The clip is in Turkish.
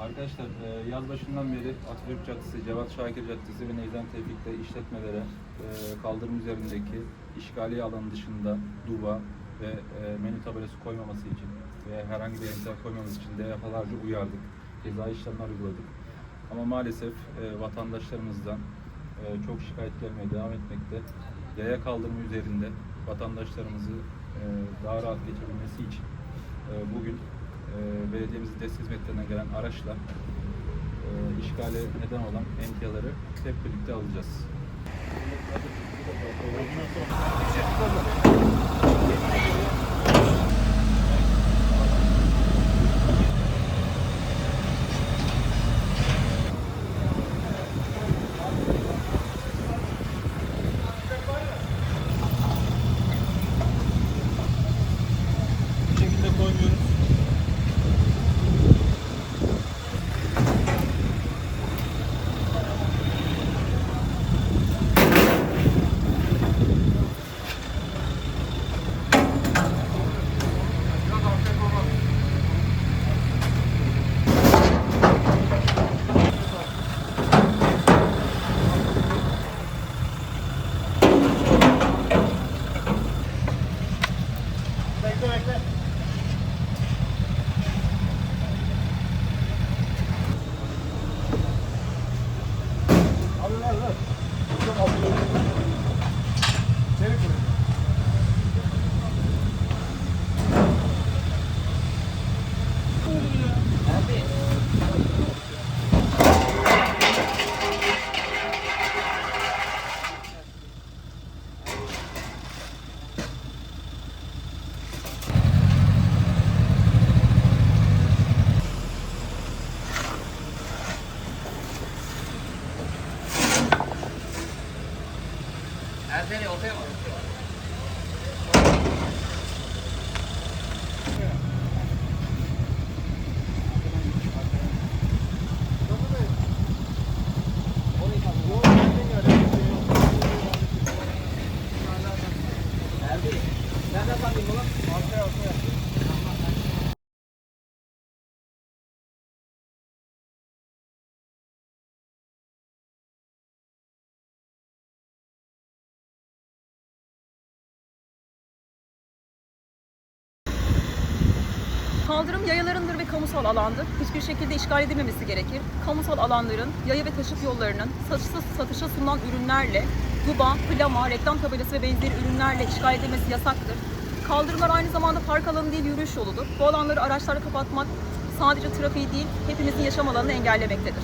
Arkadaşlar e, yaz başından beri Atatürk Caddesi, Cevat Şakir Caddesi ve Neyzen Tevfik'te işletmelere e, kaldırım üzerindeki işgali alanı dışında duba ve e, menü tabelası koymaması için veya herhangi bir emtia koymaması için defalarca uyardık. Ceza işlemler uyguladık. Ama maalesef vatandaşlarımızdan çok şikayet gelmeye devam etmekte. Yaya kaldırımı üzerinde vatandaşlarımızı daha rahat geçebilmesi için bugün e, belediyemizin test hizmetlerinden gelen araçla e, işgale neden olan emtiaları hep birlikte alacağız. Erzeli ortaya mı? Erdi. Sen de bakayım ulan. Ortaya ortaya. Kaldırım yayalarındır ve kamusal alandır. Hiçbir şekilde işgal edilmemesi gerekir. Kamusal alanların yaya ve taşıt yollarının satışa, satışa sunulan ürünlerle, duba, plama, reklam tabelası ve benzeri ürünlerle işgal edilmesi yasaktır. Kaldırımlar aynı zamanda park alanı değil yürüyüş yoludur. Bu alanları araçlarla kapatmak sadece trafiği değil, hepimizin yaşam alanını engellemektedir.